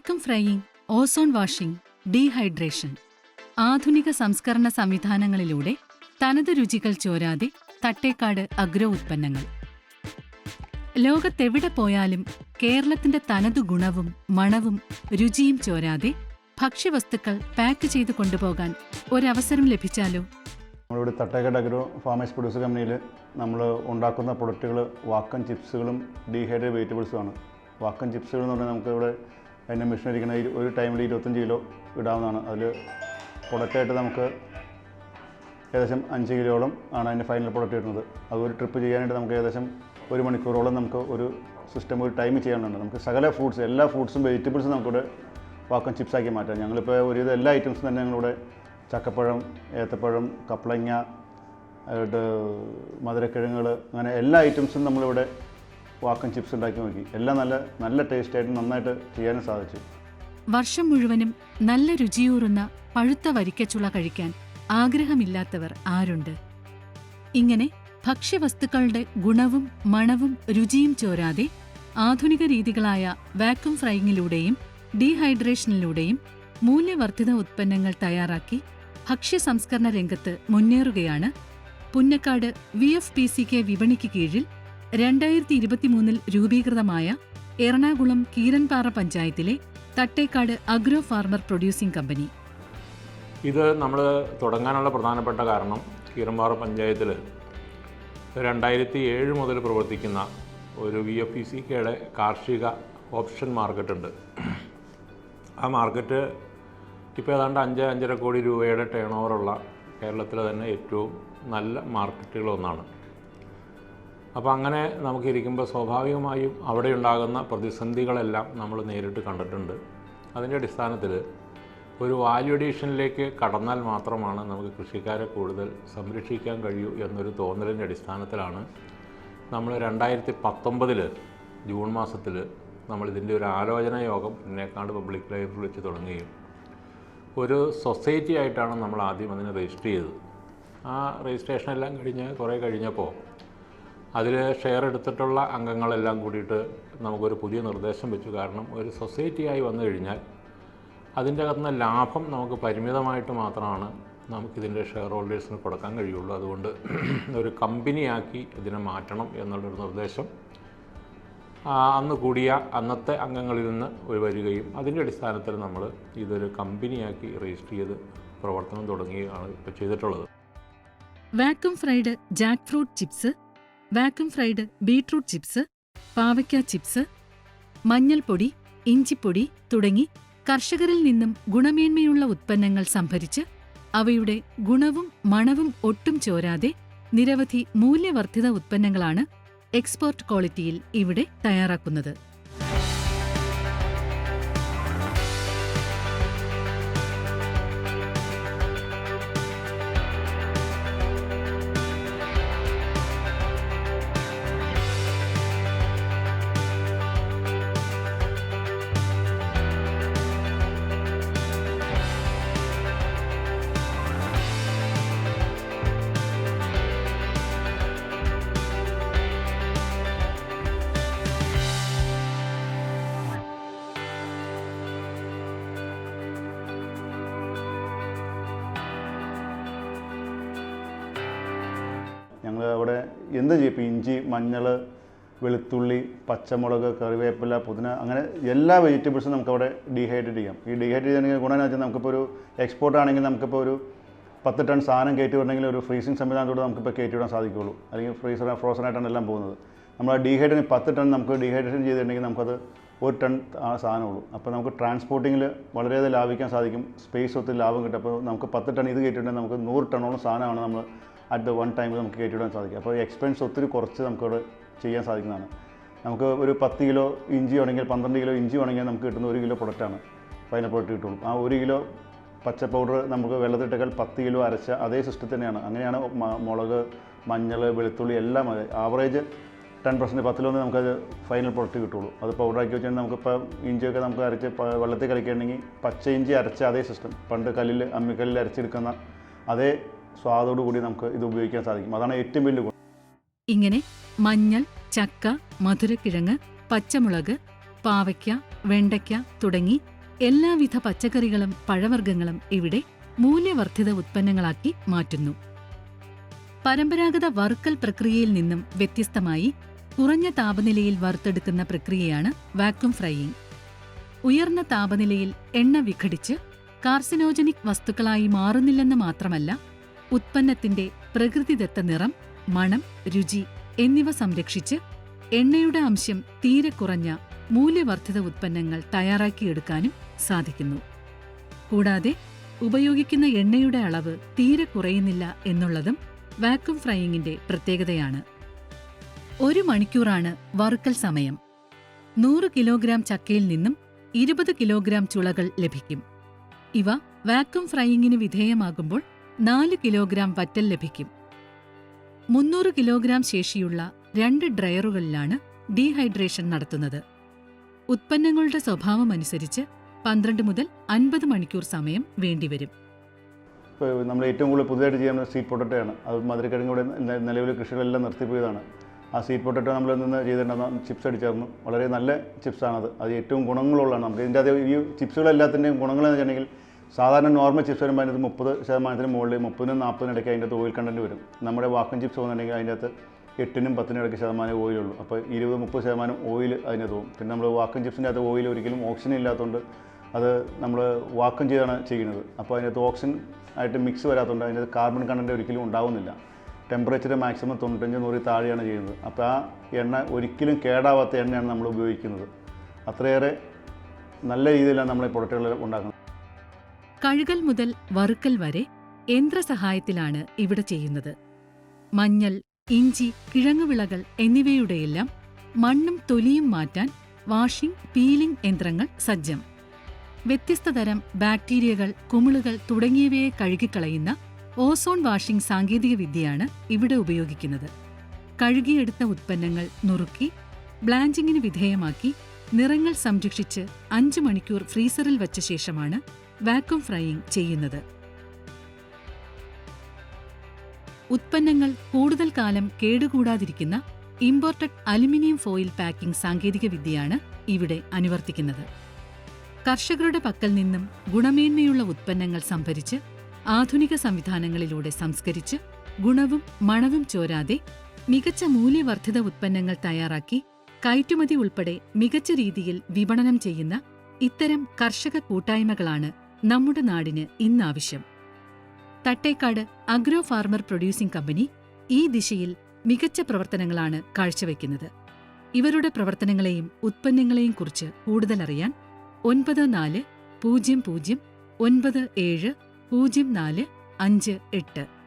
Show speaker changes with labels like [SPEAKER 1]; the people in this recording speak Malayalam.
[SPEAKER 1] Vacuum frying ozone washing dehydration. ആധുനിക സംസ്കരണ സംവിധാനങ്ങളിലൂടെ തനത് രുചികൾ ചോരാതെ തട്ടേക്കാട് അഗ്രോ ഉൽപ്പന്നങ്ങൾ ലോകത്തെവിടെ പോയാലും കേരളത്തിന്റെ തനതു ഗുണവും മണവും രുചിയും ചോരാതെ ഭക്ഷ്യവസ്തുക്കൾ പാക്ക് ചെയ്ത് കൊണ്ടുപോകാൻ ഒരവസരം ലഭിച്ചാലോ?
[SPEAKER 2] നമ്മളിവിടെ തട്ടേക്കാട് അഗ്രോ ഫാമേഴ്സ് പ്രൊഡ്യൂസർ കമ്പനിയിൽ നമ്മൾ ഉണ്ടാക്കുന്ന പ്രൊഡക്റ്റുകൾ വാക്കൻ ചിപ്സുകളും ഡീഹൈഡ്രേറ്റ് വെജിറ്റബിൾസുമാണ് വാക്കൻ ചിപ്സുകൾ എന്ന് പറഞ്ഞാൽ നമുക്ക് ഇവിടെ അതിന്റെ മെഷീൻ ഒരു ടൈമിൽ ഇരുപത്തഞ്ച് കിലോ ഇടാവുന്നതാണ്. അതിൽ പ്രൊഡക്റ്റായിട്ട് നമുക്ക് ഏകദേശം അഞ്ച് കിലോളം ആണ് അതിന്റെ ഫൈനൽ പ്രൊഡക്റ്റ് കിട്ടുന്നത് അത് ഒരു ട്രിപ്പ് ചെയ്യാനായിട്ട് നമുക്ക് ഏകദേശം ഒരു മണിക്കൂറോളം നമുക്ക് ഒരു സിസ്റ്റം ഒരു ടൈം ചെയ്യാനുണ്ട്. നമുക്ക് സകല ഫ്രൂട്ട്സ് എല്ലാ ഫ്രൂട്ട്സും വെജിറ്റബിൾസും നമുക്കിവിടെ വാക്കം ചിപ്സാക്കി മാറ്റാം. ഞങ്ങളിപ്പോൾ ഒരുവിധം എല്ലാ ഐറ്റംസും തന്നെ ഞങ്ങളിവിടെ ചക്കപ്പഴം ഏത്തപ്പഴം കപ്ലങ്ങ മധുരക്കിഴങ്ങുകൾ അങ്ങനെ എല്ലാ ഐറ്റംസും നമ്മളിവിടെ വാക്കം ചിപ്സ് ഉണ്ടാക്കി നോക്കി. എല്ലാം നല്ല നല്ല ടേസ്റ്റായിട്ട് നന്നായിട്ട് ചെയ്യാനും സാധിച്ചു.
[SPEAKER 1] വർഷം മുഴുവനും നല്ല രുചിയൂറുന്ന പഴുത്ത വരിക്കച്ചുള കഴിക്കാൻ ആഗ്രഹമില്ലാത്തവർ ആരുണ്ട്? ഇങ്ങനെ ഭക്ഷ്യവസ്തുക്കളുടെ ഗുണവും മണവും രുചിയും ചോരാതെ ആധുനിക രീതികളായ വാക്വം ഫ്രൈയിങ്ങിലൂടെയും ഡീഹൈഡ്രേഷനിലൂടെയും മൂല്യവർദ്ധിത ഉത്പന്നങ്ങൾ തയ്യാറാക്കി ഭക്ഷ്യ സംസ്കരണ രംഗത്ത് മുന്നേറുകയാണ്. Punnakkad V F P C K വിപണിക്ക് കീഴിൽ രണ്ടായിരത്തി ഇരുപത്തിമൂന്നിൽ രൂപീകൃതമായ എറണാകുളം കീരൻപാറ പഞ്ചായത്തിലെ Thattekkad agro farmer producing company.
[SPEAKER 3] ഇത് നമ്മൾ തുടങ്ങാനുള്ള പ്രധാനപ്പെട്ട കാരണം കീരമ്പാറ പഞ്ചായത്തിൽ രണ്ടായിരത്തി ഏഴ് മുതൽ പ്രവർത്തിക്കുന്ന ഒരു വി എഫ് ഇ സി കെയുടെ കാർഷിക ഓപ്ഷൻ മാർക്കറ്റ് ഉണ്ട് ആ മാർക്കറ്റ് ഇപ്പോൾ ഏതാണ്ട് അഞ്ച് അഞ്ചര കോടി രൂപയുടെ ടേൺ ഓവറുള്ള കേരളത്തിലെ തന്നെ ഏറ്റവും നല്ല മാർക്കറ്റുകളൊന്നാണ് അപ്പോൾ അങ്ങനെ നമുക്കിരിക്കുമ്പോൾ സ്വാഭാവികമായും അവിടെ ഉണ്ടാകുന്ന പ്രതിസന്ധികളെല്ലാം നമ്മൾ നേരിട്ട് കണ്ടിട്ടുണ്ട്. അതിന്റെ അടിസ്ഥാനത്തിൽ ഒരു വാല്യൂ അഡീഷനിലേക്ക് കടന്നാൽ മാത്രമാണ് നമുക്ക് കൃഷിക്കാരെ കൂടുതൽ സംരക്ഷിക്കാൻ കഴിയൂ എന്നൊരു തോന്നലിന്റെ അടിസ്ഥാനത്തിലാണ് നമ്മൾ രണ്ടായിരത്തി പത്തൊമ്പതിൽ ജൂൺ മാസത്തിൽ നമ്മൾ ഇതിന്റെ ഒരു ആലോചന യോഗം പിന്നേക്കാണ്ട് പബ്ലിക് ലൈബ്രറി വെച്ച് തുടങ്ങുകയും ഒരു സൊസൈറ്റി ആയിട്ടാണ് നമ്മൾ ആദ്യം അതിനെ രജിസ്റ്റർ ചെയ്തത്. ആ രജിസ്ട്രേഷനെല്ലാം കഴിഞ്ഞ് കുറേ കഴിഞ്ഞപ്പോൾ അതിൽ ഷെയർ എടുത്തിട്ടുള്ള അംഗങ്ങളെല്ലാം കൂടിയിട്ട് നമുക്കൊരു പുതിയ നിർദ്ദേശം വെച്ചു. കാരണം ഒരു സൊസൈറ്റിയായി വന്നു കഴിഞ്ഞാൽ അതിന്റെ അകത്തുനിന്ന് ലാഭം നമുക്ക് പരിമിതമായിട്ട് മാത്രമാണ് നമുക്കിതിന്റെ ഷെയർ ഹോൾഡേഴ്സിന് കൊടുക്കാൻ കഴിയുള്ളൂ. അതുകൊണ്ട് ഒരു കമ്പനിയാക്കി ഇതിനെ മാറ്റണം എന്നുള്ളൊരു നിർദ്ദേശം അന്ന് കൂടിയ അന്നത്തെ അംഗങ്ങളിൽ നിന്ന് വരികയും അതിന്റെ അടിസ്ഥാനത്തിൽ നമ്മൾ ഇതൊരു കമ്പനിയാക്കി രജിസ്റ്റർ ചെയ്ത് പ്രവർത്തനം തുടങ്ങിയാണ് ഇപ്പോൾ ചെയ്തിട്ടുള്ളത്.
[SPEAKER 1] Vacuum fried jackfruit chips vacuum fried beetroot chips പാവയ്ക്ക ചിപ്സ് മഞ്ഞൾപ്പൊടി ഇഞ്ചിപ്പൊടി തുടങ്ങി കർഷകരിൽ നിന്നും ഗുണമേന്മയുള്ള ഉത്പന്നങ്ങൾ സംഭരിച്ച് അവയുടെ ഗുണവും മണവും ഒട്ടും ചോരാതെ നിരവധി മൂല്യവർദ്ധിത ഉത്പന്നങ്ങളാണ് എക്സ്പോർട്ട് ക്വാളിറ്റിയിൽ ഇവിടെ തയ്യാറാക്കുന്നത്.
[SPEAKER 2] എന്ത് ചെയ്യും? ഇഞ്ചി മഞ്ഞൾ വെളുത്തുള്ളി പച്ചമുളക് കറിവേപ്പില പുതിന അങ്ങനെ എല്ലാ വെജിറ്റബിൾസും നമുക്കവിടെ ഡീഹൈഡ്രേറ്റ് ചെയ്യാം. ഈ ഡീഹൈഡ്രേറ്റ് ചെയ്യണമെങ്കിൽ ഗുണമെന്ന് വെച്ചാൽ നമുക്കിപ്പോൾ ഒരു എക്സ്പോർട്ട് ആണെങ്കിൽ നമുക്കിപ്പോൾ ഒരു പത്ത് ടൺ സാധനം കയറ്റി വിടണമെങ്കിൽ ഒരു ഫ്രീസിങ് സംവിധാനത്തോടെ നമുക്കിപ്പോൾ കയറ്റി വിടാൻ സാധിക്കുകയുള്ളൂ. അല്ലെങ്കിൽ ഫ്രീസർ ഫ്രോസൺ ആയിട്ടാണ് എല്ലാം പോകുന്നത്. നമ്മൾ ആ ഡീഹൈഡ്രേഷൻ പത്ത് ടൺ നമുക്ക് ഡീഹൈഡ്രേഷൻ ചെയ്തിട്ടുണ്ടെങ്കിൽ നമുക്കത് ഒരു ടൺ ആ സാധനമുള്ളൂ. അപ്പോൾ നമുക്ക് ട്രാൻസ്പോർട്ടിങ്ങിൽ വളരെയധികം ലാഭിക്കാൻ സാധിക്കും. സ്പേസ് ഒത്തിരി ലാഭം കിട്ടും. അപ്പോൾ നമുക്ക് പത്ത് ടൺ ഇത് കയറ്റിയിട്ടുണ്ടെങ്കിൽ നമുക്ക് നൂറ് ടണ്ണോളം സാധനമാണ് നമ്മൾ അറ്റ് ദ വൺ ടൈമിൽ നമുക്ക് കയറ്റിവിടാൻ സാധിക്കും. അപ്പോൾ എക്സ്പെൻസ് ഒത്തിരി കുറച്ച് നമുക്കവിടെ ചെയ്യാൻ സാധിക്കുന്നതാണ്. നമുക്ക് ഒരു പത്ത് കിലോ ഇഞ്ചി വേണമെങ്കിൽ പന്ത്രണ്ട് കിലോ ഇഞ്ചി വേണമെങ്കിൽ നമുക്ക് കിട്ടുന്ന ഒരു കിലോ പ്രൊഡക്റ്റാണ് ഫൈനൽ പ്രൊഡക്റ്റ് കിട്ടുള്ളൂ. ആ ഒരു കിലോ പച്ച പൗഡർ നമുക്ക് വെള്ളത്തിട്ടേക്കാൾ പത്ത് കിലോ അരച്ച അതേ സിസ്റ്റം തന്നെയാണ്. അങ്ങനെയാണ് മുളക് മഞ്ഞൾ വെളുത്തുള്ളി എല്ലാം അതെ ആവറേജ് ടെൻ പെർസെന്റ് പത്തിലൊന്ന് നമുക്കത് ഫൈനൽ പ്രൊഡക്റ്റ് കിട്ടുള്ളൂ. അത് പൗഡറാക്കി വെച്ചാൽ നമുക്കിപ്പോൾ ഇഞ്ചിയൊക്കെ നമുക്ക് അരച്ച് വെള്ളത്തിൽ കളിക്കുകയാണെങ്കിൽ പച്ച ഇഞ്ചി അരച്ച അതേ സിസ്റ്റം പണ്ട് കല്ലിൽ അമ്മിക്കല്ലിൽ അരച്ചെടുക്കുന്ന അതേ സ്വാദോടു കൂടി നമുക്ക് ഇത് ഉപയോഗിക്കാൻ സാധിക്കും. അതാണ് ഏറ്റവും വലിയ ഗുണം.
[SPEAKER 1] ഇങ്ങനെ മഞ്ഞൾ ചക്ക മധുരക്കിഴങ്ങ് പച്ചമുളക് പാവയ്ക്ക വെണ്ടയ്ക്ക തുടങ്ങി എല്ലാവിധ പച്ചക്കറികളും പഴവർഗങ്ങളും ഇവിടെ മൂല്യവർദ്ധിത ഉത്പന്നങ്ങളാക്കി മാറ്റുന്നു. പരമ്പരാഗത വറുക്കൽ പ്രക്രിയയിൽ നിന്നും വ്യത്യസ്തമായി കുറഞ്ഞ താപനിലയിൽ വറുത്തെടുക്കുന്ന പ്രക്രിയയാണ് വാക്വം ഫ്രൈയിംഗ് ഉയർന്ന താപനിലയിൽ എണ്ണ വിഘടിച്ച് കാർസിനോജനിക് വസ്തുക്കളായി മാറുന്നില്ലെന്ന് മാത്രമല്ല ഉത്പന്നത്തിന്റെ പ്രകൃതിദത്ത നിറം മണം രുചി എന്നിവ സംരക്ഷിച്ച് എണ്ണയുടെ അംശം തീരെ കുറഞ്ഞ മൂല്യവർദ്ധിത ഉത്പന്നങ്ങൾ തയ്യാറാക്കിയെടുക്കാനും സാധിക്കുന്നു. കൂടാതെ ഉപയോഗിക്കുന്ന എണ്ണയുടെ അളവ് തീരെ കുറയുന്നില്ല എന്നുള്ളതും വാക്വം ഫ്രൈയിങ്ങിന്റെ പ്രത്യേകതയാണ്. ഒരു മണിക്കൂറാണ് വറുക്കൽ സമയം. നൂറ് കിലോഗ്രാം ചക്കയിൽ നിന്നും ഇരുപത് കിലോഗ്രാം ചുളകൾ ലഭിക്കും. ഇവ വാക്വം ഫ്രൈയിങ്ങിന് വിധേയമാകുമ്പോൾ നാല് കിലോഗ്രാം വറ്റൽ ലഭിക്കും. മുന്നൂറ് കിലോഗ്രാം ശേഷിയുള്ള രണ്ട് ഡ്രയറുകളിലാണ് ഡീഹൈഡ്രേഷൻ നടത്തുന്നത്. ഉത്പന്നങ്ങളുടെ സ്വഭാവമനുസരിച്ച് പന്ത്രണ്ട് മുതൽ അൻപത് മണിക്കൂർ സമയം വേണ്ടിവരും.
[SPEAKER 2] ഇപ്പോൾ നമ്മൾ ഏറ്റവും കൂടുതൽ പുതുതായിട്ട് ചെയ്യുന്ന സീറ്റ് പൊട്ടറ്റോയാണ്. അത് മധുരക്കിഴങ്ങ് ഇവിടെ നിലവിലെ കൃഷികളെല്ലാം നിർത്തിപ്പോയതാണ്. ആ സീറ്റ് പൊട്ടറ്റോ നമ്മൾ നിന്ന് ചെയ്തിട്ടുണ്ടെന്ന് ചിപ്സ് അടിച്ചായിരുന്നു. വളരെ നല്ല ചിപ്സാണത്. അത് ഏറ്റവും ഗുണങ്ങളുള്ളതാണ്. നമുക്ക് ഇതിന്റെ അത് ഈ ചിപ്സുകളെല്ലാത്തിന്റെയും ഗുണങ്ങളെന്ന് വെച്ചിട്ടുണ്ടെങ്കിൽ സാധാരണ നോർമൽ ചിപ്സ് വരുമ്പോൾ അതിനകത്ത് മുപ്പത് ശതമാനത്തിന് മുകളിൽ മുപ്പതിനും നാൽപ്പതിനും ഇടയ്ക്ക് അതിന്റെ ഓയിൽ കണ്ടന്റ് വരും. നമ്മുടെ വാക്കും ചിപ്സ് പോകുന്നുണ്ടെങ്കിൽ അതിന്റെ അകത്ത് എട്ടിനും പത്തിനും ഇടയ്ക്ക് ശതമാനം ഓയിലുള്ളൂ അപ്പോൾ ഇരുപത് മുപ്പത് ശതമാനം ഓയിൽ അതിനകത്ത് പോകും. പിന്നെ നമ്മൾ വാക്കൻ ചിപ്സിന്റെ അകത്ത് ഓയിൽ ഒരിക്കലും ഓക്സിജൻ ഇല്ലാത്തതുകൊണ്ട് അത് നമ്മൾ വാക്കം ചെയ്താണ് ചെയ്യുന്നത്. അപ്പോൾ അതിനകത്ത് ഓക്സിജൻ ആയിട്ട് മിക്സ് വരാത്തതുകൊണ്ട് അതിനകത്ത് കാർബൺ കണ്ടന്റ് ഒരിക്കലും ഉണ്ടാവുന്നില്ല. ടെമ്പറേച്ചർ മാക്സിമം തൊണ്ണൂറ്റഞ്ച് നൂറിൽ താഴെയാണ് ചെയ്യുന്നത്. അപ്പോൾ ആ എണ്ണ ഒരിക്കലും കേടാവാത്ത എണ്ണയാണ് നമ്മൾ ഉപയോഗിക്കുന്നത്. അത്രയേറെ നല്ല രീതിയിലാണ് നമ്മൾ ഈ പ്രൊഡക്റ്റുകൾ ഉണ്ടാക്കുന്നത്.
[SPEAKER 1] കഴുകൽ മുതൽ വറുക്കൽ വരെ യന്ത്രസഹായത്തിലാണ് ഇവിടെ ചെയ്യുന്നത്. മഞ്ഞൾ ഇഞ്ചി കിഴങ്ങുവിളകൾ എന്നിവയുടെയെല്ലാം മണ്ണും തൊലിയും മാറ്റാൻ വാഷിംഗ് പീലിംഗ് യന്ത്രങ്ങൾ സജ്ജം. വ്യത്യസ്തതരം ബാക്ടീരിയകൾ കുമിളുകൾ തുടങ്ങിയവയെ കഴുകിക്കളയുന്ന ഓസോൺ വാഷിംഗ് സാങ്കേതികവിദ്യയാണ് ഇവിടെ ഉപയോഗിക്കുന്നത്. കഴുകിയെടുത്ത ഉത്പന്നങ്ങൾ നുറുക്കി ബ്ലാഞ്ചിങ്ങിന് വിധേയമാക്കി നിറങ്ങൾ സംരക്ഷിച്ച് അഞ്ച് മണിക്കൂർ ഫ്രീസറിൽ വച്ച ശേഷമാണ് വാക്വം ഫ്രൈയിംഗ് ചെയ്യുന്നത്. ഉത്പന്നങ്ങൾ കൂടുതൽ കാലം കേടുകൂടാതിരിക്കുന്ന ഇമ്പോർട്ടഡ് അലുമിനിയം ഫോയിൽ പാക്കിംഗ് സാങ്കേതികവിദ്യയാണ് ഇവിടെ അനുവർത്തിക്കുന്നത്. കർഷകരുടെ പക്കൽ നിന്നും ഗുണമേന്മയുള്ള ഉത്പന്നങ്ങൾ സംഭരിച്ച് ആധുനിക സംവിധാനങ്ങളിലൂടെ സംസ്കരിച്ച് ഗുണവും മണവും ചോരാതെ മികച്ച മൂല്യവർദ്ധിത ഉത്പന്നങ്ങൾ തയ്യാറാക്കി കയറ്റുമതി ഉൾപ്പെടെ മികച്ച രീതിയിൽ വിപണനം ചെയ്യുന്ന ഇത്തരം കർഷക കൂട്ടായ്മകളാണ് നമ്മുടെ നാടിന് ഇന്നാവശ്യം. Thattekkad agro farmer producing company ഈ ദിശയിൽ മികച്ച പ്രവർത്തനങ്ങളാണ് കാഴ്ചവെക്കുന്നത്. ഇവരുടെ പ്രവർത്തനങ്ങളെയും ഉത്പന്നങ്ങളെയും കുറിച്ച് കൂടുതലറിയാൻ ഒൻപത് നാല് പൂജ്യം പൂജ്യം ഒൻപത് ഏഴ് പൂജ്യം നാല് അഞ്ച് എട്ട്.